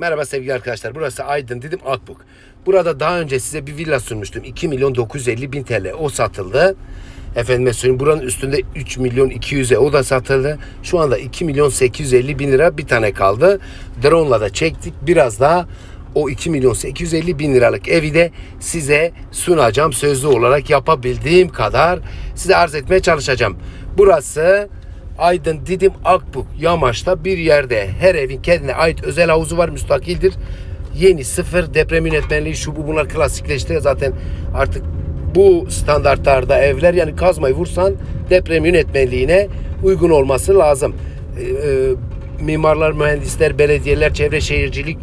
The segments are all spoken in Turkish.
Merhaba sevgili arkadaşlar. Burası Aydın dedim Akbuk. Burada daha önce size bir villa sunmuştum. 2 milyon 950 bin TL. O satıldı. Efendime söyleyeyim buranın üstünde 3 milyon 200'e o da satıldı. Şu anda 2 milyon 850 bin lira bir tane kaldı. Drone'la da çektik. Biraz daha o 2 milyon 850 bin liralık evi de size sunacağım. Sözlü olarak yapabildiğim kadar size arz etmeye çalışacağım. Burası Aydın Didim Akbuk Yamaç'ta bir yerde her evin kendine ait özel havuzu var müstakildir. Yeni sıfır deprem yönetmenliği şu bu bunlar klasikleşti zaten artık bu standartlarda evler yani kazmayı vursan deprem yönetmenliğine uygun olması lazım. Ee, e, mimarlar, mühendisler, belediyeler, çevre şehircilik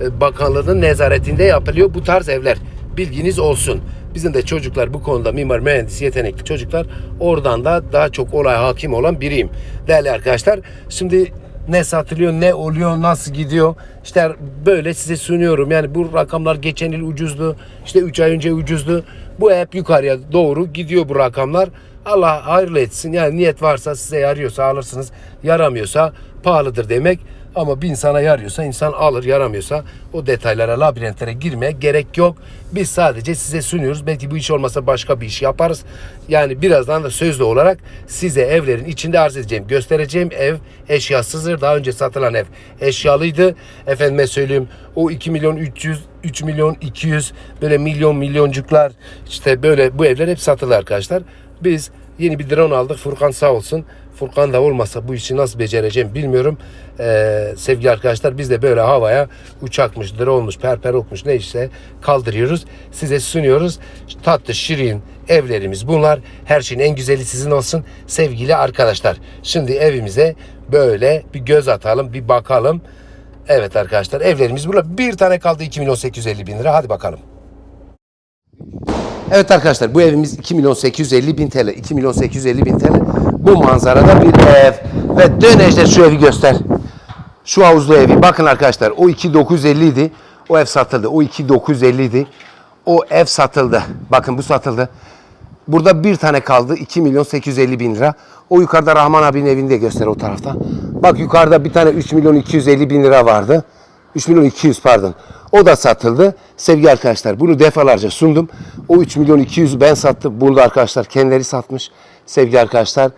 e, bakanlığının nezaretinde yapılıyor bu tarz evler. Bilginiz olsun. Bizim de çocuklar bu konuda mimar mühendis yetenekli çocuklar. Oradan da daha çok olay hakim olan biriyim. Değerli arkadaşlar şimdi ne satılıyor ne oluyor nasıl gidiyor? İşte böyle size sunuyorum. Yani bu rakamlar geçen yıl ucuzdu işte 3 ay önce ucuzdu. Bu hep yukarıya doğru gidiyor bu rakamlar. Allah hayırlı etsin. Yani niyet varsa size yarıyorsa alırsınız. Yaramıyorsa pahalıdır demek ama bir insana yarıyorsa insan alır, yaramıyorsa o detaylara, labirentlere girmeye gerek yok. Biz sadece size sunuyoruz. Belki bu iş olmasa başka bir iş yaparız. Yani birazdan da sözlü olarak size evlerin içinde arz edeceğim, göstereceğim ev eşyasızdır. Daha önce satılan ev eşyalıydı. Efendime söyleyeyim o 2 milyon 300 3 milyon 200 böyle milyon milyoncuklar işte böyle bu evler hep satıldı arkadaşlar. Biz yeni bir drone aldık. Furkan sağ olsun. Furkan da olmasa bu işi nasıl becereceğim bilmiyorum. Ee, sevgili arkadaşlar biz de böyle havaya uçakmış, drone'muş, perperokmuş neyse kaldırıyoruz. Size sunuyoruz. Tatlı, şirin evlerimiz bunlar. Her şeyin en güzeli sizin olsun sevgili arkadaşlar. Şimdi evimize böyle bir göz atalım, bir bakalım. Evet arkadaşlar evlerimiz burada. Bir tane kaldı 2 milyon 850 bin lira. Hadi bakalım. Evet arkadaşlar bu evimiz 2 milyon 850 bin TL. 2 milyon 850 bin TL. Bu manzarada bir ev. Ve dön Ejder şu evi göster. Şu havuzlu evi. Bakın arkadaşlar o 2950 idi. O ev satıldı. O 2950 idi. O ev satıldı. Bakın bu satıldı. Burada bir tane kaldı. 2 milyon 850 bin lira. O yukarıda Rahman abinin evini de göster o tarafta. Bak yukarıda bir tane 3 milyon 250 bin lira vardı. 3 milyon 200 pardon. O da satıldı. Sevgili arkadaşlar bunu defalarca sundum. O 3 milyon 200 ben sattım. Bunu da arkadaşlar kendileri satmış. Sevgili arkadaşlar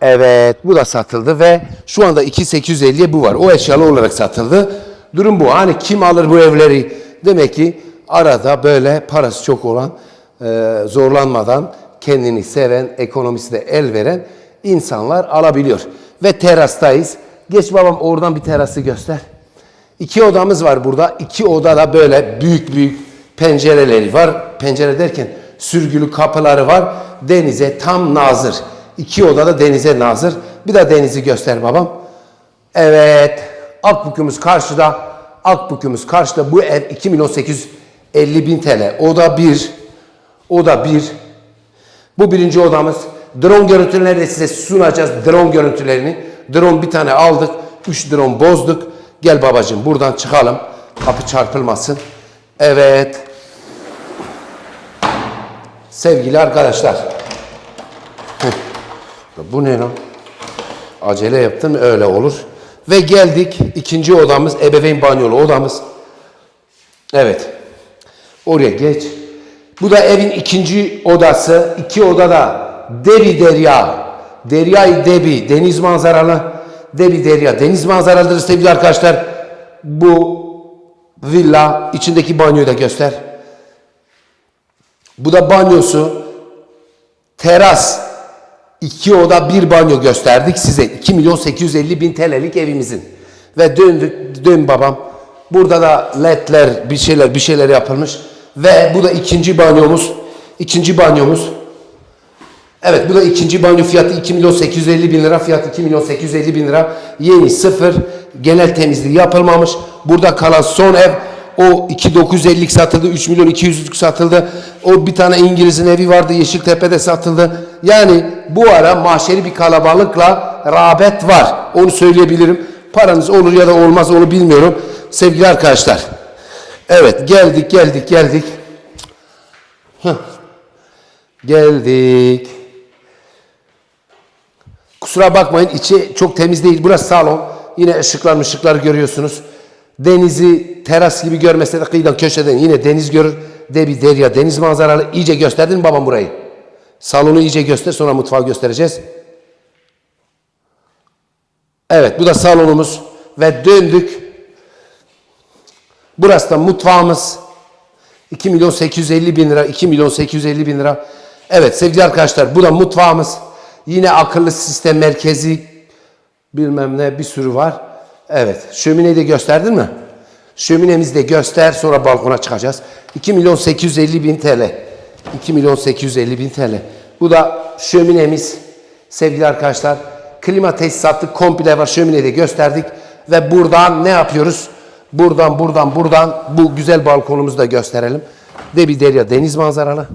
evet bu da satıldı ve şu anda 2850'ye bu var. O eşyalı olarak satıldı. Durum bu. Hani kim alır bu evleri? Demek ki arada böyle parası çok olan e, zorlanmadan kendini seven, ekonomisi de el veren insanlar alabiliyor. Ve terastayız. Geç babam oradan bir terası göster. İki odamız var burada. İki oda da böyle büyük büyük pencereleri var. Pencere derken sürgülü kapıları var. Denize tam nazır. İki oda da denize nazır. Bir de denizi göster babam. Evet. Akbükümüz karşıda. Akbükümüz karşıda. Bu ev 2 milyon 850 bin TL. Oda bir. Oda bir. Bu birinci odamız. Drone görüntülerini size sunacağız. Drone görüntülerini. Drone bir tane aldık. Üç drone bozduk. Gel babacığım buradan çıkalım. Kapı çarpılmasın. Evet. Sevgili arkadaşlar. Bu ne lan? Acele yaptım öyle olur. Ve geldik ikinci odamız ebeveyn banyolu odamız. Evet. Oraya geç. Bu da evin ikinci odası. İki odada Debi Derya. Derya'yı Debi. Deniz manzaralı. Debi Derya. Deniz manzaralıdır sevgili arkadaşlar. Bu villa içindeki banyoyu da göster. Bu da banyosu. Teras. İki oda bir banyo gösterdik size. 2 milyon 850 bin TL'lik evimizin. Ve döndük, dön babam. Burada da ledler, bir şeyler, bir şeyler yapılmış. Ve bu da ikinci banyomuz. İkinci banyomuz. Evet bu da ikinci banyo fiyatı 2 milyon 850 bin lira. Fiyatı 2 milyon 850 bin lira. Yeni sıfır. Genel temizliği yapılmamış. Burada kalan son ev o 2950 satıldı. 3 milyon 200'lük satıldı. O bir tane İngiliz'in evi vardı. Yeşiltepe'de satıldı. Yani bu ara mahşeri bir kalabalıkla rağbet var. Onu söyleyebilirim. Paranız olur ya da olmaz onu bilmiyorum. Sevgili arkadaşlar. Evet geldik geldik geldik. Heh. Geldik. Kusura bakmayın içi çok temiz değil. Burası salon. Yine ışıklar ışıklar görüyorsunuz. Denizi teras gibi görmese de kıyıdan köşeden yine deniz görür. De bir derya deniz manzaralı. İyice gösterdin babam burayı? Salonu iyice göster sonra mutfağı göstereceğiz. Evet bu da salonumuz ve döndük. Burası da mutfağımız. 2 milyon 850 bin lira, 2 milyon 850 bin lira. Evet sevgili arkadaşlar bu da mutfağımız. Yine akıllı sistem merkezi bilmem ne bir sürü var. Evet şömineyi de gösterdin mi? Şöminemizi de göster sonra balkona çıkacağız. 2 milyon 850 bin TL. 2 milyon 850 bin TL. Bu da şöminemiz sevgili arkadaşlar. Klima tesisatı komple var. Şömineyi de gösterdik. Ve buradan ne yapıyoruz? Buradan buradan buradan bu güzel balkonumuzu da gösterelim. De bir derya deniz manzaralı.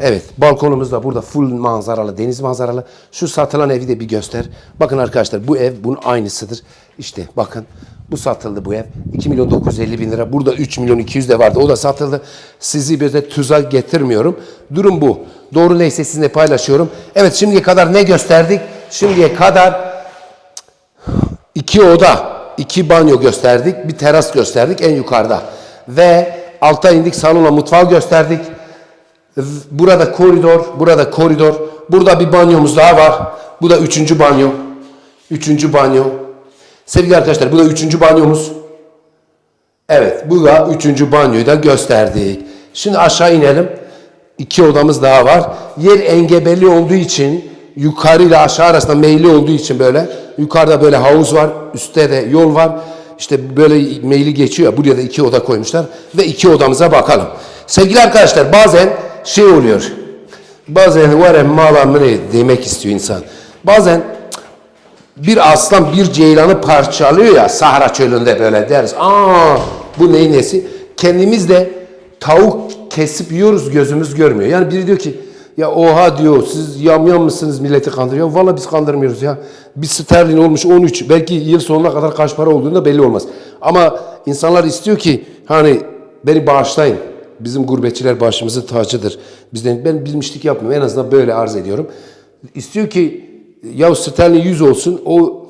Evet balkonumuz da burada full manzaralı deniz manzaralı. Şu satılan evi de bir göster. Bakın arkadaşlar bu ev bunun aynısıdır. İşte bakın bu satıldı bu ev. 2 milyon 950 bin lira. Burada 3 milyon 200 de vardı. O da satıldı. Sizi böyle tuza getirmiyorum. Durum bu. Doğru neyse sizinle paylaşıyorum. Evet şimdiye kadar ne gösterdik? Şimdiye kadar iki oda, iki banyo gösterdik, bir teras gösterdik en yukarıda. Ve alta indik salonla mutfağı gösterdik. Burada koridor, burada koridor. Burada bir banyomuz daha var. Bu da üçüncü banyo. Üçüncü banyo. Sevgili arkadaşlar bu da üçüncü banyomuz. Evet bu da üçüncü banyoyu da gösterdik. Şimdi aşağı inelim. İki odamız daha var. Yer engebeli olduğu için yukarı ile aşağı arasında meyli olduğu için böyle yukarıda böyle havuz var. Üstte de yol var. İşte böyle meyli geçiyor. Buraya da iki oda koymuşlar. Ve iki odamıza bakalım. Sevgili arkadaşlar bazen şey oluyor. Bazen var malamını demek istiyor insan. Bazen bir aslan bir ceylanı parçalıyor ya Sahra çölünde böyle deriz. Aa bu neyin nesi? Kendimiz de tavuk kesip yiyoruz gözümüz görmüyor. Yani biri diyor ki ya oha diyor siz yamyam mısınız milleti kandırıyor. Valla biz kandırmıyoruz ya. Bir sterlin olmuş 13 belki yıl sonuna kadar kaç para olduğunda belli olmaz. Ama insanlar istiyor ki hani beni bağışlayın. Bizim gurbetçiler başımızın tacıdır. Bizden ben bilmişlik yapmıyorum. En azından böyle arz ediyorum. İstiyor ki ya sterlin 100 olsun o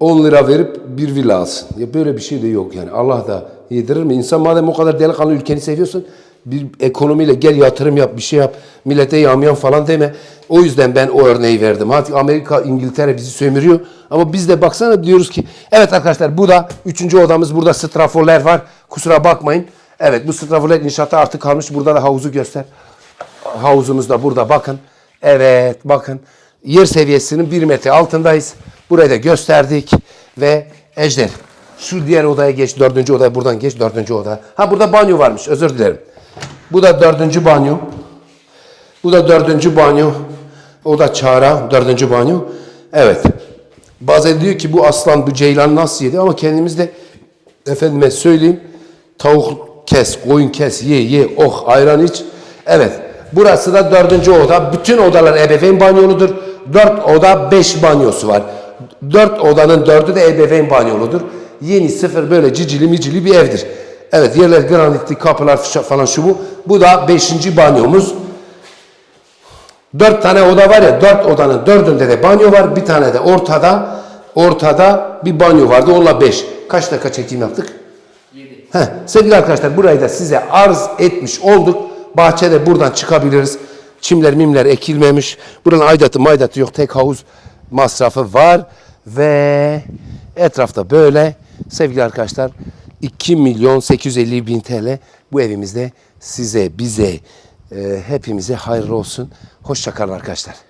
10 lira verip bir villa alsın. Ya böyle bir şey de yok yani. Allah da yedirir mi? İnsan madem o kadar delikanlı ülkeni seviyorsun bir ekonomiyle gel yatırım yap bir şey yap. Millete yamyan falan deme. O yüzden ben o örneği verdim. Hadi Amerika, İngiltere bizi sömürüyor. Ama biz de baksana diyoruz ki evet arkadaşlar bu da üçüncü odamız. Burada straforlar var. Kusura bakmayın. Evet bu straforlar inşaata artık kalmış. Burada da havuzu göster. Havuzumuz da burada bakın. Evet bakın. Yer seviyesinin bir metre altındayız. Burayı da gösterdik. Ve Ejder şu diğer odaya geç. Dördüncü odaya buradan geç. Dördüncü oda. Ha burada banyo varmış. Özür dilerim. Bu da dördüncü banyo. Bu da dördüncü banyo. O da çağrı. Dördüncü banyo. Evet. Bazen diyor ki bu aslan bu ceylan nasıl yedi ama kendimiz de efendime söyleyeyim tavuk kes, koyun kes, ye ye, oh ayran iç. Evet. Burası da dördüncü oda. Bütün odalar ebeveyn banyoludur. Dört oda beş banyosu var. Dört odanın dördü de ebeveyn banyoludur. Yeni sıfır böyle cicili micili bir evdir. Evet yerler granitli kapılar falan şu bu. Bu da beşinci banyomuz. Dört tane oda var ya dört odanın dördünde de banyo var. Bir tane de ortada ortada bir banyo vardı. Onunla beş. Kaç dakika çekim yaptık? Heh, sevgili arkadaşlar burayı da size arz etmiş olduk. Bahçede buradan çıkabiliriz. Çimler mimler ekilmemiş. Buranın aidatı maydatı yok. Tek havuz masrafı var. Ve etrafta böyle sevgili arkadaşlar 2 milyon 850 bin TL bu evimizde size bize e, hepimize hayırlı olsun. Hoşçakalın arkadaşlar.